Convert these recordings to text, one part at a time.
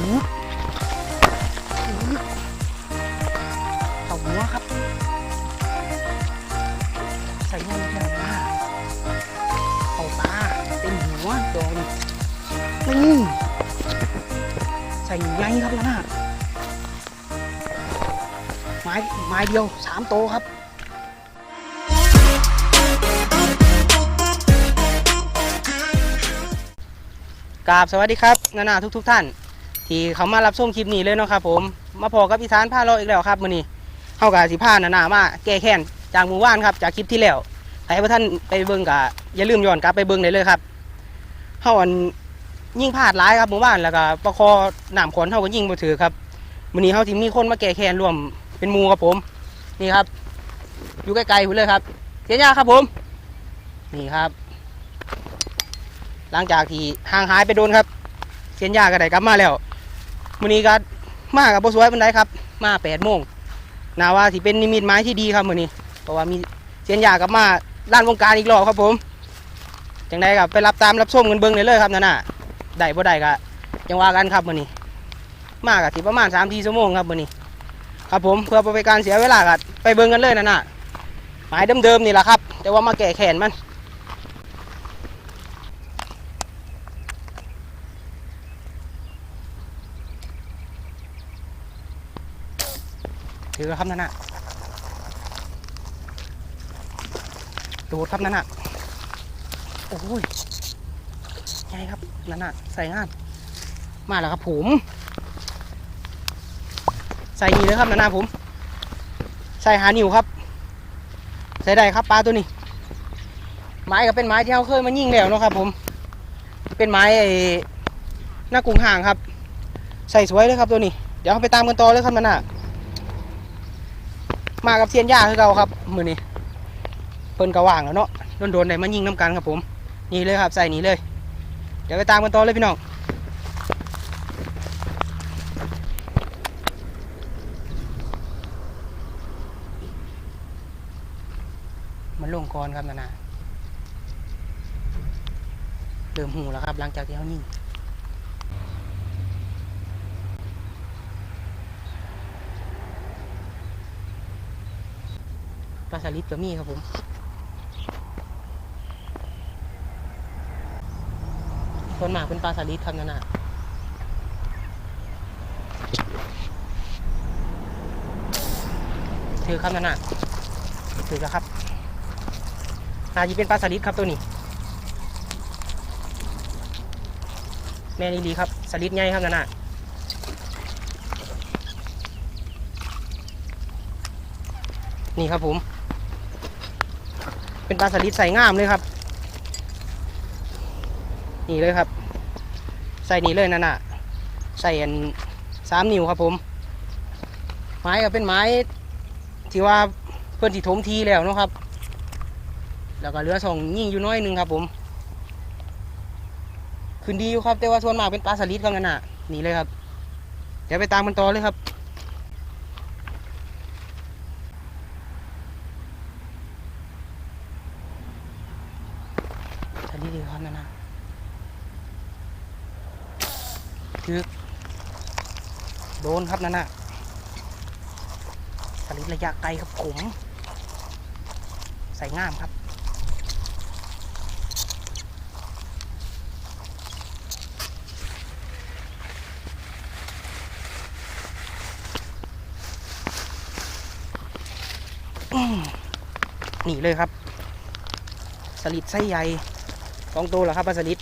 หูเขาหัวครับ ใส่เงินแค่หน้าเขาตาเต็มหัวโดนนี่ใส่ไงครับแล้วนะไม้ไม้เดียวสามโตครับกราบสวัสดีครับ นานาทุกทุกท่าน ที่เขามารับชมคลิปนี้เลยเนาะครับผมมาพอกับอีสานผ้าเราอีกแล้วครับมื้อนี้เฮากะสิพานานามาแก้แค้นจากหมู่บ้านครับจากคลิปที่แล้วใครว่าท่านไปเบิ่งกะอย่าลืมย้อนกลับไปเบิ่งได้เลยครับเฮาอันยิ่งพลาดร้ายครับหมู่บ้านแล้วก็ประคอหน้ำขอนเฮาก็ยิ่งบ่ถือครับมื้อนี้เฮาสิมีคนมาแก้แค้นร่วมเป็นหมู่ครับผมนี่ครับ อยู่ใกล้ๆพุ่นเลยครับเสียยาครับผม นี่ครับ หลังจากที่ห่างหายไปโดนครับเสียนยาก็ได้กลับมาแล้ว มื้อนี้ก็มากับบ่สวยปานใดครับ มา8โมงนาว่าสิเป็นนิมิตหมายที่ดีครับมื้อนี้ เพราะว่ามีเสียนยากับมาล้านวงการอีกรอบครับผมจังไดก็ไปรับตามรับชมกันเบิ่งได้เลยครับนั่นน่ะได้บ่ได้ก็จังว่ากันครับมื้อนี้ มาก็สิประมาณ3-4ชั่วโมงครับมื้อนี้ ครับผมเพื่อบ่เป็นการเสียเวลาก็ไปเบิ่งกันเลยนั่นน่ะหมายเดิมๆนี่แหละครับ แต่ว่ามาแก้แค้นมัน ถือครับนั่นน่ะดูดครับนั่นน่ะโอ้ยไงครับนั่นน่ะใส่งาน มาแล้วครับผม ใส่นีเลยครับนั่นน่ะผม ใส่หานิวครับ ใส่ได้ครับปลาตัวนี้ ไม้ก็เป็นไม้ที่เขาเคยมายิงแล้วเนาะครับ ผม เป็นไม้ไอ้หน้ากุ้งห่างครับ ใส่สวยเลยครับตัวนี้ เดี๋ยวเราไปตามกันต่อเลยครับนั่นน่ะ มากับเซียนย่าคือเราครับ มือนี้เพิ่นกระว่างแล้วเนาะโดนๆได้มายิงน้ำกันครับผม นี่เลยครับใส่นี่เลย เดี๋ยวไปตามกันต่อเลยพี่น้องมันลงก่อนครับนานาเริ่มหูแล้วครับ หลังจากที่เขายิง ปลาสลิดก็มีครับผมส่วนมากเป็นปลาสลิดครับนั่นน่ะถือครับนั่นน่ะถือแล้วครับน่าจะเป็นปลาสลิดครับตัวนี้ แม่นี่ดีครับสลิดใหญ่ครับนั่นน่ะนี่ครับผม เป็นปลาสลิดใส่งามเลยครับ นี่เลยครับ ใส่นี่เลยนั่นน่ะ ใส่อันสามนิ้วครับผม ไม้ก็เป็นไม้ที่ว่าเพื่อนที่ถมทีแล้วนะครับ แล้วก็เหลือสองยิ่งอยู่น้อยนึงครับผมคืนดีอยู่ครับแต่ว่าส่วนมากเป็นปลาสลิดครับนั่นน่ะ นี่เลยครับ เดี๋ยวไปตามมันต่อเลยครับ สลิดดีครับนั่นน่ะถือโด นครับนั่นน่ะสลิดระยะไกลครับผม ใส่ง่ามครับอืมนี่เลยครับ สลิดไส้ใหญ่สองตัวเหรอครับปลาสลิด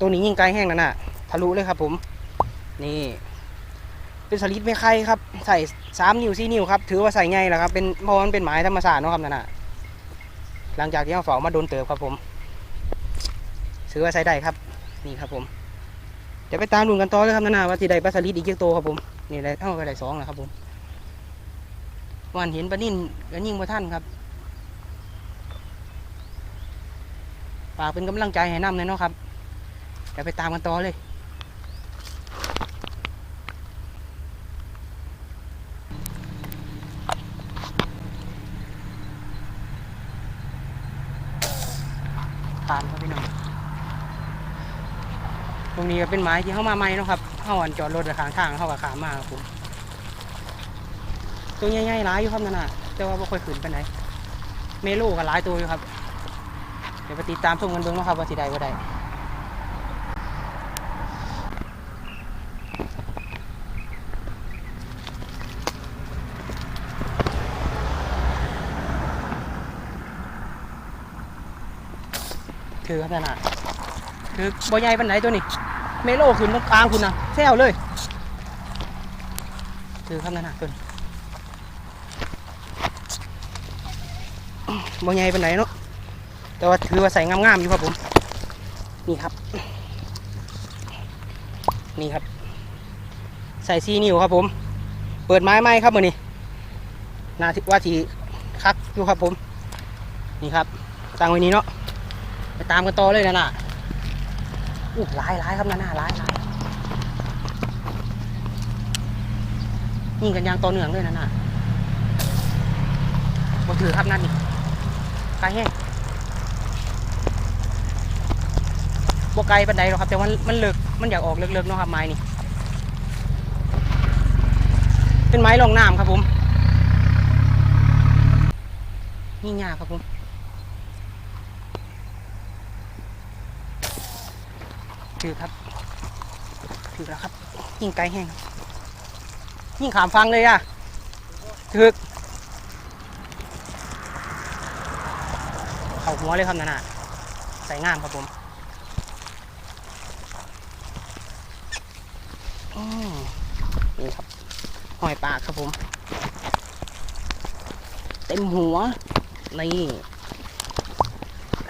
ตัวนี้ยิงไกลแห้งนั่นน่ะทะลุเลยครับผม นี่ เป็นสลิดไม่ไข่ครับ ใส่สามนิ้วสี่นิ้วครับ ถือว่าใส่ไงล่ะครับ เป็นเพราะมันเป็นไม้ธรรมชาติเนาะครับนั่นน่ะหลังจากที่เราเฝ้ามาโดนเติบครับผม ถือว่าใส่ได้ครับ นี่ครับผม เดี๋ยวไปตามดูกันต่อเลยครับนั่นน่ะว่าที่ใดปลาสลิดอีกเยอะโตวครับผม นี่ได้เท่ากับได้สองนะครับผมวันเห็นปลานิ่นก็ยิงมาท่านครับฝากเป็นกำลังใจให้น้ำเลยเนาะครับ เดี๋ยวไปตามกันต่อเลย ตามครับพี่น้องตรงนี้ก็เป็นไม้ที่เข้ามาใหม่นะครับเข้าอันจอดรถข้างทางเข้ากับขามมาครับผมตัวใหญ่ๆหลายอยู่ครับนั่นน่ะแต่ว่าไม่ค่อยขึ้นไปไหนเมโลก็หลายตัวอยู่ครับ เดี๋ยวไปติดตามชมกันเบื้องนาะครับว่าสิได้บ่ได้ คือครับนั่นน่ะคือบ่ใหญ่ปานไหนตัวนี้เมโลขึ้นตรงกลางคุณนะแซวเลย คือครับนั่นน่ะตัวนี้บ่ใหญ่ปานไหนเนาะแต่ว่าถือว่าใส่งามๆอยู่ครับผม นี่ครับ นี่ครับ ใส่ซีนิวครับผม เปิดไม้ไหมครับมือนี้นาทิว่าทีคักอยู่ครับผม นี่ครับตั้งไว้นี้เนาะ ไปตามกันต่อเลยนะน่ะอู้หลายหลายครับนะน่าหลายหลายยิงกันยางต่อเนื่องเลยนะน่ะบ่ถือครับนั่นนี่ไกลแห้งบไกลปันไดหรอกครับ แต่ว่ามันเลิกมันอยากออกเลิกๆเนาะครับไม้นี่ เป็นไม้รองน้ำครับผม นี่ยากครับผม ถือครับถือแล้วครับ ยิ่งไกลแห้งยิ่งขามฟังเลยอะถือเข่าหัวเลยครับนั่นน่ะใส่งามครับผมอืมนี่ครับหอยปากครับผม เต็มหัวนี่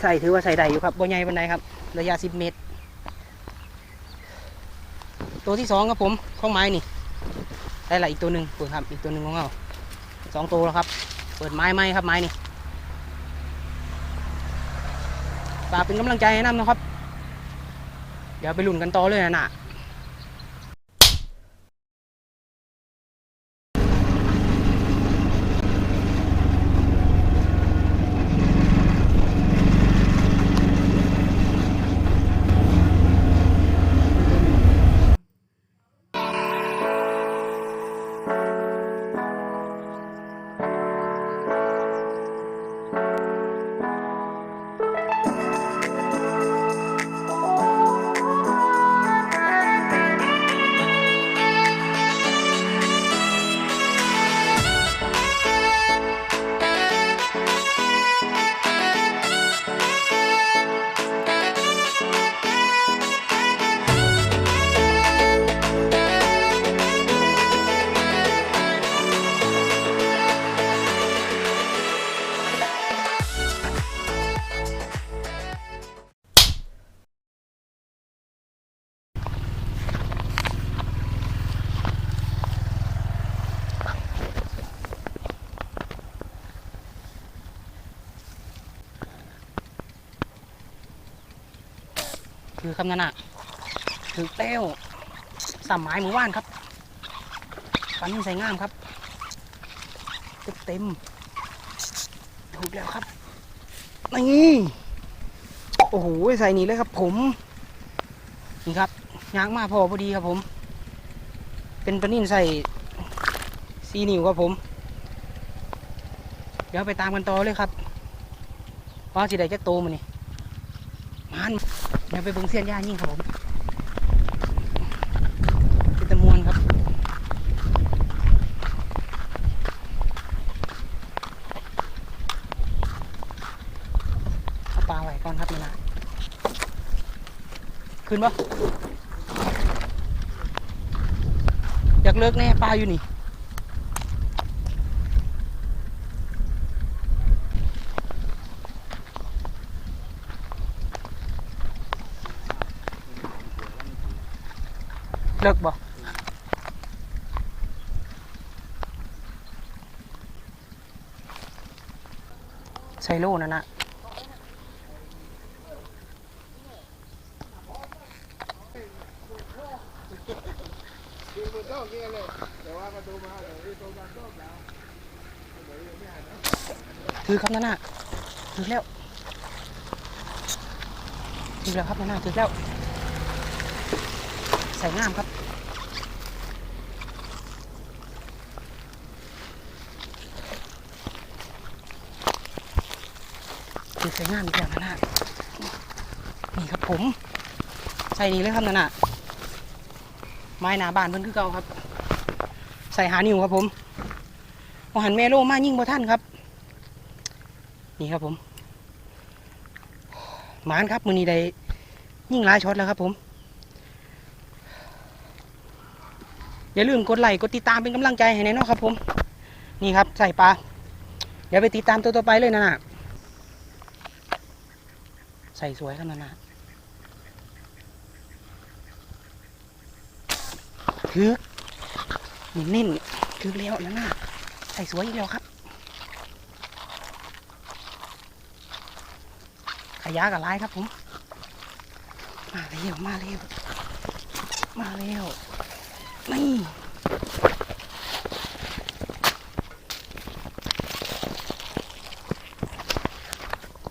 ใส่ถือว่าใส่ได้อยู่ครับบนใหญ่บันไดครับ ระยะสิบเมตร ตัวที่สองครับผมข้องไม้นี่ได้ละอีกตัวหนึ่งเปิดครับอีกตัวหนึ่งของเราสองตัวแล้วครับ เปิดไม้ไม้ครับไม้นี่ฝากเป็นกำลังใจให้น้ำนะครับ เดี๋ยวไปลุ้นกันต่อเลยนะ คือคำนั้นอะถือเต้วสามไม้หมู่บ้านครับฟันใส่งามครับเต็มเต็มถูกแล้วครับนี่โอ้โหใส่นี่เลยครับ ผมนี่ครับยางมาพอพอดีครับผม เป็นปนิ่นใส่ซีนิวครับผม เดี๋ยวไปตามกันต่อเลยครับว่าสิได้จักโตมันนี่ มันเดี๋ยวไปบิ่งเสียนย่ายิ่งครับผมเป็นตะมวนครับเอาปลาไหวก่อนครับนี่นะขึ้นปะอยากเลิกแน่ปลาอยู่นี่ เลิกบ่ใส่โล่นั่นนะถือครับนั่นน่ะถือแล้วถือแล้วครับนั่นน่ะถือแล้วใส่งามครับ คือใส่ งามอีกแล้วนะน่ะนี่ครับผม ใส่นี่เลยครับนั่นน่ะไม้หนาบานเพิ่นคือเก่าครับ ใส่หานิวครับผมพอหันแม่โลมายิ่งบ่ท่านครับ นี่ครับผมหมานครับมือนี้ได้ยิ่งหลายช็อตแล้วครับผม อย่าลืมกดไลค์กดติดตามเป็นกำลังใจให้แน่นอนครับผม นี่ครับใส่ปลาเดี๋ยวไปติดตามตัวต่อไปเลยนะน่ะ ใส่สวยขนาดนั้นคือเน้นๆคือเลี้ยวนะน่ะใส่สวยอีกแล้วครับขยะกับลายครับผม มาเร็วมาเร็วมาเร็วนี่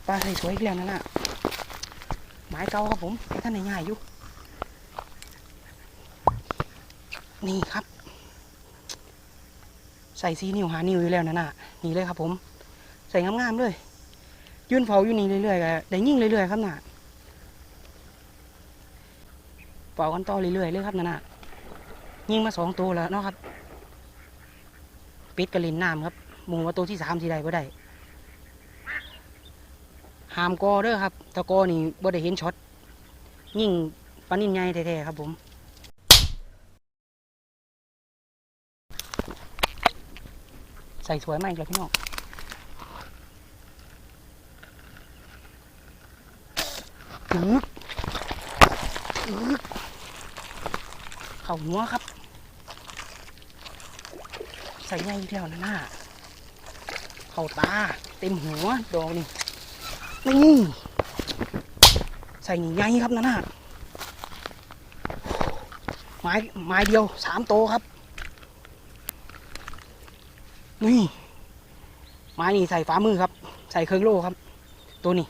ปลาใส่สวยอีกแล้วนั่นน่ะ ม้เก่าครับผมท่านง่ายๆอยู่นี่ครับ ใส่ซีนิ้วหานิ้วอยู่แล้วนั่นน่ะนี่เลยครับผม ใส่งามๆเลย ยืนเฝ้าอยู่นี่เรื่อยๆก็ได้ยิ่งเรื่อยๆครับน่ะเฝ้ากันต่อเรื่อยๆเลยครับน่ะยิงมาสองตัวแล้วเนาะครับปิดกระลินน้ำครับหมูว่าตัวที่สามสีใดบ่ได้ หามกอเด้อครับ ตะกอนี่บ่ได้เห็นช็อตยิ่งปลานิ่นใหญ่แท้ๆครับผมใส่สวยมากเลยพี่น้องเข่าหัวครับ ใส่ไงอีกแล้วนะหน้า เข่าตา เต็มหัวดอกนี่ นี่ใส่หนีไงครับนะหน้าไม้ไม้เดียวสามโตครับ นี่ไม้นี่ใส่ฝ่ามือครับ ใส่เครื่องโล่ครับ ตัวนี้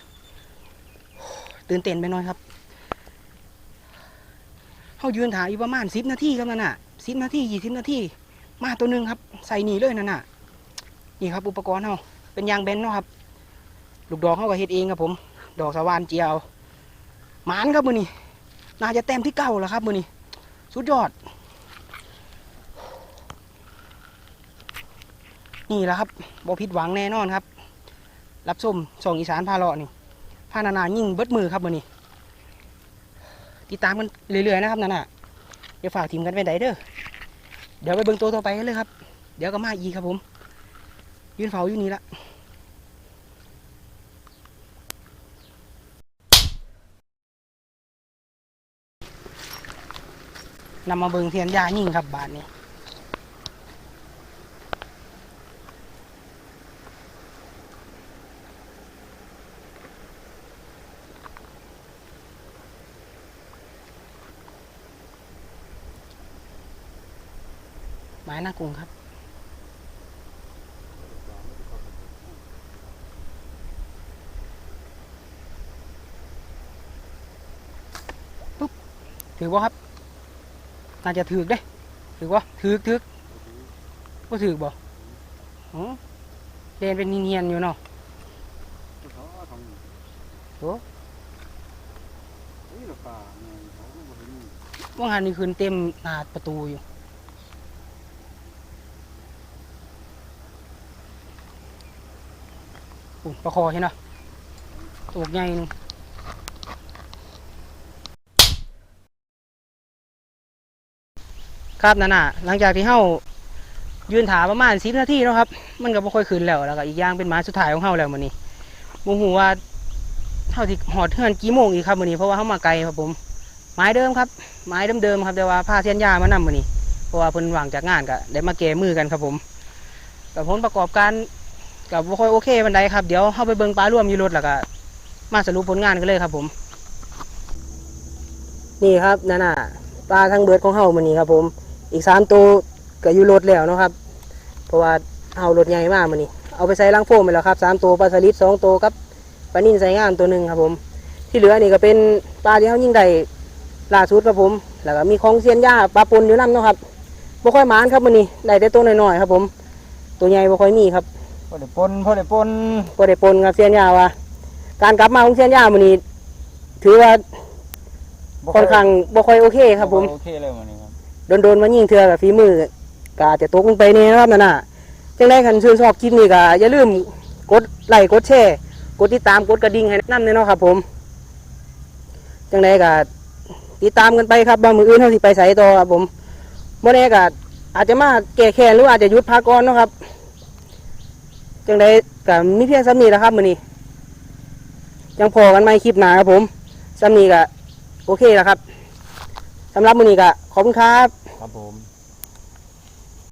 ตื่นเต้นไปหน่อยครับเขายืนถ่ายอยู่ประมาณสิบนาทีครับนั่นน่ะสิบนาทียี่สิบนาทีมาตัวหนึ่งครับ ใส่หนีเลยนั่นน่ะ นี่ครับอุปกรณ์เขาเป็นยางเบนเนาะครับ ลูกดอกเขาก็เฮ็ดเองครับผม ดอกสวานเจียวหมานครับมือนี้น่าจะเต็มที่เก้าแล้วครับมือนี้สุดยอด นี่แหละครับบ่ผิดหวังแน่นอนครับ รับส้มส่งอีสานพาเลาะนี่พานานายิ่งเบิดมือครับมือนี้ติดตามกันเรื่อยๆนะครับนานาเดี๋ยวฝากทีมกันไปไหนเด้อเดี๋ยวไปเบิ่งตัวต่อไปกันเลยครับ เดี๋ยวก็มาอีกครับผม ยืนเฝ้าอยู่นี่ละ นำมาเบิ่งเทียนยายิ่งครับบาทนี้ไม้หน้ากรุงครับปุ๊บถือว่าครับ น่าจะถือเด้ถือว่าถือถือว่าถือบ่อ๋อเดินเป็นเนียนๆอยู่เนาะโอ้ว่างานนี่คืนเต็มหน้าประตูอยู่ปุ่นประคอใช่เนาะตัวใหญ่หนึง ครับนั่นน่ะหลังจากที่เฮายืนถาประมาณสิบนาทีแล้วครับ มันก็บ่ค่อยขึ้นแล้วแล้วก็อีกอย่างเป็นหมาสุดท้ายของเฮาแล้วมื้อนี้บ่ฮู้ว่าเฮาสิหอดเฮือนกี่โมงอีกครับมื้อนี้เพราะว่าเฮามาไกลครับผมไม้เดิมครับไม้เดิมๆครับแต่ว่าพาเทียนยามานำมื้อนี้เพราะว่าเพิ่นว่างจากงานก็ได้มาแก้มือกันครับผมแต่ผลประกอบการก็บ่ค่อยโอเคปานใดครับเดี๋ยวเฮาไปเบิ่งปลาร่วมอยู่รถแล้วก็มาสรุปผลงานกันเลยครับผม นี่ครับนั่นน่ะปลาทั้งเบิดของเฮามื้อนี้ครับผม อีก3ตัวก็อยู่รถแล้วเนาะครับ เพราะว่าเฮารถใหญ่มากมื้อนี้เอาไปใส่ลังโฟมไปแล้วครับ3ตัวปลาสลิด2ตัวกับปลานิ่นใส่งามตัวหนึงครับผม ที่เหลือนี่ก็เป็นปลาที่เฮายิงได้ล่าสุดครับผม แล้วก็มีของเซียนย่าปลาปนอยู่น้ำเนาะครับบ่ค่อยหมานครับมื้อนี้ได้แต่ตัวน้อยๆครับผม ตัวใหญ่บ่ค่อยมีครับพอได้ปนพอได้ปนบ่ได้ปนครับเซียนย่าว่าการกลับมาของเซียนย่ามื้อนี้ถือว่าบ่ค่อนข้างบ่ค่อยโอเคครับผมโอเคเลยวันนี้ครับ โดนๆมายิงเทือกับฝีมือกาจะตกลงไปนี่นะครับนั่นน่ะจังได้คันชื่นชอบคลิปนี้ก็อย่าลืมกดไลค์กดแชร์กดติดตามกดกระดิ่งให้นั่นเลยเนาะครับ ผมจังได้ก็ติดตามกันไปครับบางมืออื่นเท่าที่ไปใส่ต่อครับผมเมื่อนี้ก็อาจจะมาแก้แค้นหรืออาจจะยุดพักก่อนเนาะครับจังได้ก็มีเพียงซ้ำนี้แล้วครับมือนี้ยังพอกันไหมคลิปหนาครับผมซ้ำนี้ก็โอเคแล้วครับ สำหรับมือนี้ก็ขอบคุณครับ ครับผม